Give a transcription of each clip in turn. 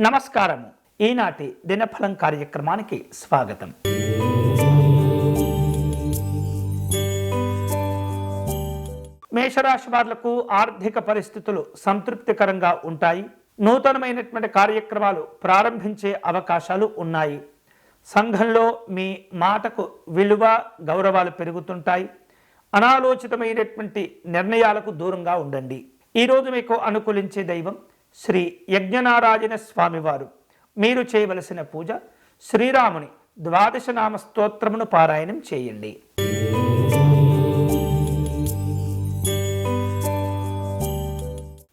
నమస్కారము. ఈనాటి దినఫలం కార్యక్రమానికి స్వాగతం. మేషరాశి వారులకు ఆర్థిక పరిస్థితులు సంతృప్తికరంగా ఉంటాయి. నూతనమైనటువంటి కార్యక్రమాలు ప్రారంభించే అవకాశాలు ఉన్నాయి. సంఘంలో మీ మాటకు విలువ గౌరవాలు పెరుగుతుంటాయి. అనాలోచితమైనటువంటి నిర్ణయాలకు దూరంగా ఉండండి. ఈరోజు మీకు అనుకూలించే దైవం శ్రీ యజ్ఞనారాయణ స్వామివారు. మీరు చేయవలసిన పూజ శ్రీరాముని ద్వాదశ నామ స్తోత్రమును పారాయణం చేయండి.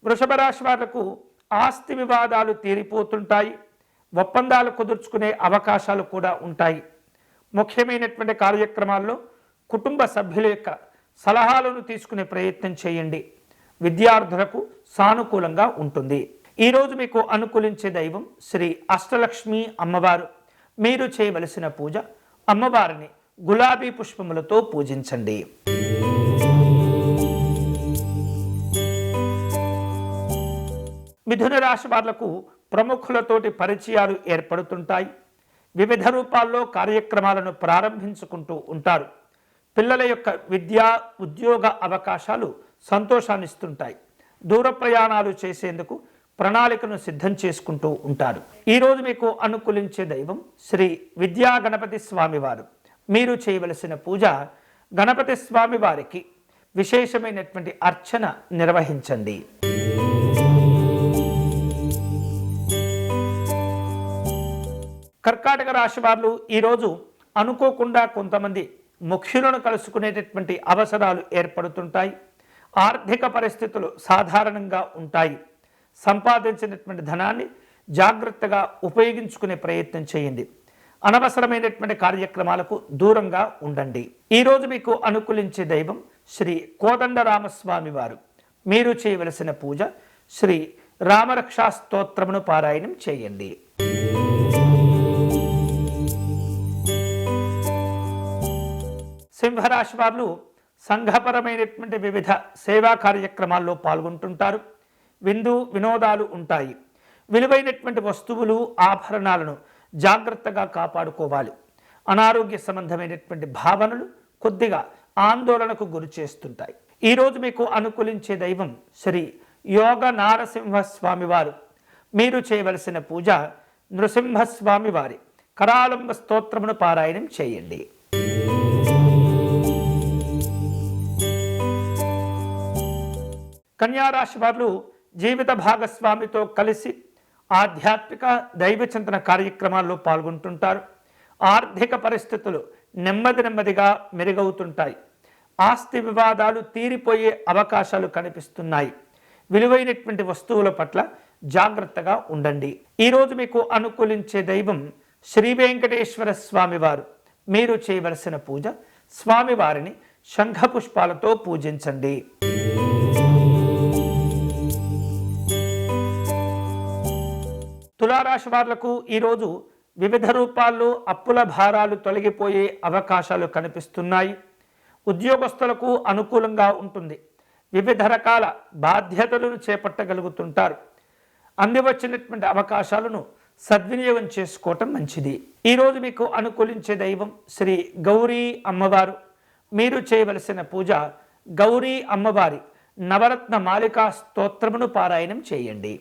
వృషభ రాశి వాళ్ళకు ఆస్తి వివాదాలు తీరిపోతుంటాయి. ఒప్పందాలు కుదుర్చుకునే అవకాశాలు కూడా ఉంటాయి. ముఖ్యమైనటువంటి కార్యక్రమాల్లో కుటుంబ సభ్యుల యొక్క సలహాలను తీసుకునే ప్రయత్నం చేయండి. విద్యార్థులకు సానుకూలంగా ఉంటుంది. ఈరోజు మీకు అనుకూలించే దైవం శ్రీ అష్టలక్ష్మి అమ్మవారు. మీరు చేయవలసిన పూజ అమ్మవారిని గులాబీ పుష్పములతో పూజించండి. మిథున రాశి వాళ్ళకు ప్రముఖులతోటి పరిచయాలు ఏర్పడుతుంటాయి. వివిధ రూపాల్లో కార్యక్రమాలను ప్రారంభించుకుంటూ ఉంటారు. పిల్లల యొక్క విద్యా ఉద్యోగ అవకాశాలు సంతోషాన్నిస్తుంటాయి. దూర ప్రయాణాలు చేసేందుకు ప్రణాళికను సిద్ధం చేసుకుంటూ ఉంటారు. ఈరోజు మీకు అనుకూలించే దైవం శ్రీ విద్యా గణపతి స్వామివారు. మీరు చేయవలసిన పూజ గణపతి స్వామి వారికి విశేషమైనటువంటి అర్చన నిర్వహించండి. కర్కాటక రాశి వారు ఈరోజు అనుకోకుండా కొంతమంది ముఖ్యులను కలుసుకునేటటువంటి అవసరాలు ఏర్పడుతుంటాయి. ఆర్థిక పరిస్థితులు సాధారణంగా ఉంటాయి. సంపాదించినటువంటి ధనాన్ని జాగ్రత్తగా ఉపయోగించుకునే ప్రయత్నం చేయండి. అనవసరమైనటువంటి కార్యక్రమాలకు దూరంగా ఉండండి. ఈరోజు మీకు అనుకూలించే దైవం శ్రీ కోదండరామస్వామి వారు. మీరు చేయవలసిన పూజ శ్రీ రామరక్షా స్తోత్రమును పారాయణం చేయండి. సింహరాశి వారు సంఘపరమైనటువంటి వివిధ సేవా కార్యక్రమాల్లో పాల్గొంటుంటారు. విందు వినోదాలు ఉంటాయి. విలువైనటువంటి వస్తువులు ఆభరణాలను జాగ్రత్తగా కాపాడుకోవాలి. అనారోగ్య సంబంధమైనటువంటి భావనలు కొద్దిగా ఆందోళనకు గురి చేస్తుంటాయి. ఈరోజు మీకు అనుకూలించే దైవం శ్రీ యోగ నారసింహస్వామివారు మీరు చేయవలసిన పూజ నృసింహస్వామి వారి కరాలంబ స్తోత్రమును పారాయణం చేయండి. కన్యారాశి వారు జీవిత భాగస్వామితో కలిసి ఆధ్యాత్మిక దైవచింతన కార్యక్రమాల్లో పాల్గొంటుంటారు. ఆర్థిక పరిస్థితులు నెమ్మది నెమ్మదిగా మెరుగవుతుంటాయి. ఆస్తి వివాదాలు తీరిపోయే అవకాశాలు కనిపిస్తున్నాయి. విలువైనటువంటి వస్తువుల పట్ల జాగ్రత్తగా ఉండండి. ఈరోజు మీకు అనుకూలించే దైవం శ్రీ వెంకటేశ్వర స్వామివారు. మీరు చేయవలసిన పూజ స్వామివారిని శంఖపుష్పాలతో పూజించండి. తులారాశి వాళ్ళకు ఈరోజు వివిధ రూపాల్లో అప్పుల భారాలు తొలగిపోయే అవకాశాలు కనిపిస్తున్నాయి. ఉద్యోగస్తులకు అనుకూలంగా ఉంటుంది. వివిధ రకాల బాధ్యతలను చేపట్టగలుగుతుంటారు. అందివచ్చినటువంటి అవకాశాలను సద్వినియోగం చేసుకోవటం మంచిది. ఈరోజు మీకు అనుకూలించే దైవం శ్రీ గౌరీ అమ్మవారు. మీరు చేయవలసిన పూజ గౌరీ అమ్మవారి నవరత్న మాలికా స్తోత్రమును పారాయణం చేయండి.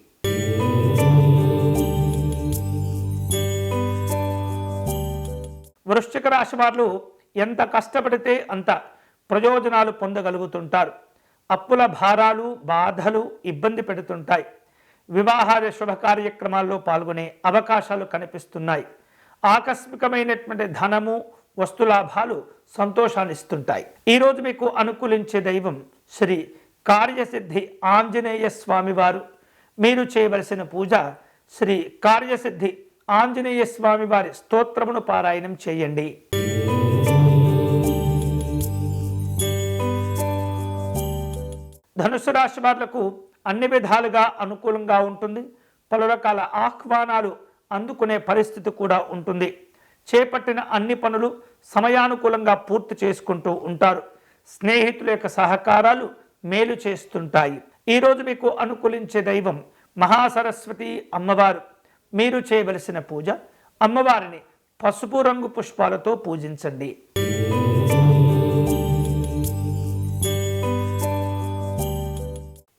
వృశ్చిక రాశి వాళ్ళు ఎంత కష్టపడితే అంత ప్రయోజనాలు పొందగలుగుతుంటారు. అప్పుల భారాలు బాధలు ఇబ్బంది పెడుతుంటాయి. వివాహాల శుభ కార్యక్రమాల్లో పాల్గొనే అవకాశాలు కనిపిస్తున్నాయి. ఆకస్మికమైనటువంటి ధనము వస్తులాభాలు సంతోషాన్ని ఇస్తుంటాయి ఈరోజు మీకు అనుకూలించే దైవం శ్రీ కార్యసిద్ధి ఆంజనేయ స్వామివారు మీరు చేయవలసిన పూజ శ్రీ కార్యసిద్ధి ఆంజనేయ స్వామి వారి స్తోత్రమును పారాయణం చేయండి. ధనుసు రాశి వాళ్ళకు అన్ని విధాలుగా అనుకూలంగా ఉంటుంది. పలు రకాల ఆహ్వానాలు అందుకునే పరిస్థితి కూడా ఉంటుంది. చేపట్టిన అన్ని పనులు సమయానుకూలంగా పూర్తి చేసుకుంటూ ఉంటారు. స్నేహితుల యొక్క సహకారాలు మేలు చేస్తుంటాయి. ఈరోజు మీకు అనుకూలించే దైవం మహాసరస్వతి అమ్మవారు. మీరు చేయవలసిన పూజ అమ్మవారిని పసుపు రంగు పుష్పాలతో పూజించండి.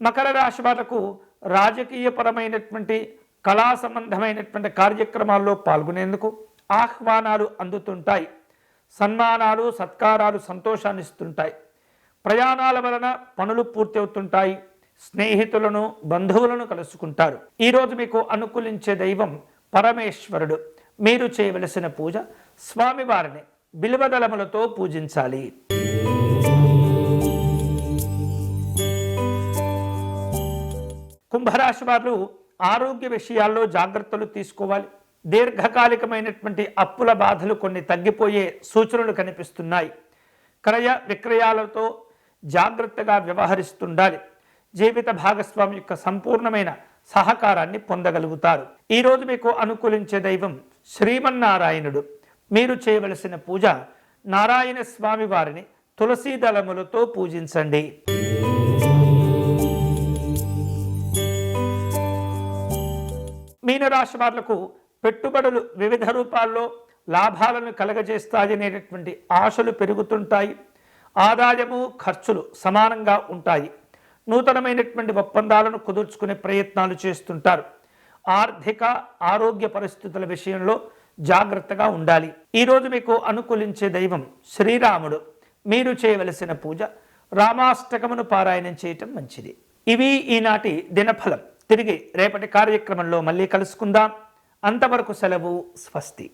మకర రాశి వాళ్ళకు రాజకీయపరమైనటువంటి కళా సంబంధమైనటువంటి కార్యక్రమాల్లో పాల్గొనేందుకు ఆహ్వానాలు అందుతుంటాయి. సన్మానాలు సత్కారాలు సంతోషాన్ని ఇస్తుంటాయి ప్రయాణాల వలన పనులు పూర్తి అవుతుంటాయి స్నేహితులను బంధువులను కలుసుకుంటారు. ఈరోజు మీకు అనుకూలించే దైవం పరమేశ్వరుడు. మీరు చేయవలసిన పూజ స్వామివారిని బిల్వదళములతో పూజించాలి. కుంభరాశి వారు ఆరోగ్య విషయాల్లో జాగ్రత్తలు తీసుకోవాలి. దీర్ఘకాలికమైనటువంటి అప్పుల బాధలు కొన్ని తగ్గిపోయే సూచనలు కనిపిస్తున్నాయి. క్రయ విక్రయాలతో జాగ్రత్తగా వ్యవహరిస్తుండాలి. జీవిత భాగస్వామి యొక్క సంపూర్ణమైన సహకారాన్ని పొందగలుగుతారు. ఈరోజు మీకు అనుకూలించే దైవం శ్రీమన్నారాయణుడు. మీరు చేయవలసిన పూజ నారాయణ స్వామి వారిని తులసీ దళములతో పూజించండి. మీనరాశి వాళ్ళకు పెట్టుబడులు వివిధ రూపాల్లో లాభాలను కలగజేస్తాయనేటటువంటి ఆశలు పెరుగుతుంటాయి. ఆదాయము ఖర్చులు సమానంగా ఉంటాయి. నూతనమైనటువంటి ఒప్పందాలను కుదుర్చుకునే ప్రయత్నాలు చేస్తుంటారు. ఆర్థిక ఆరోగ్య పరిస్థితుల విషయంలో జాగ్రత్తగా ఉండాలి. ఈరోజు మీకు అనుకూలించే దైవం శ్రీరాముడు. మీరు చేయవలసిన పూజ రామాష్టకమును పారాయణం చేయటం మంచిది. ఇవి ఈనాటి దినఫలం. తిరిగి రేపటి కార్యక్రమంలో మళ్ళీ కలుసుకుందాం. అంతవరకు సెలవు స్వస్తి.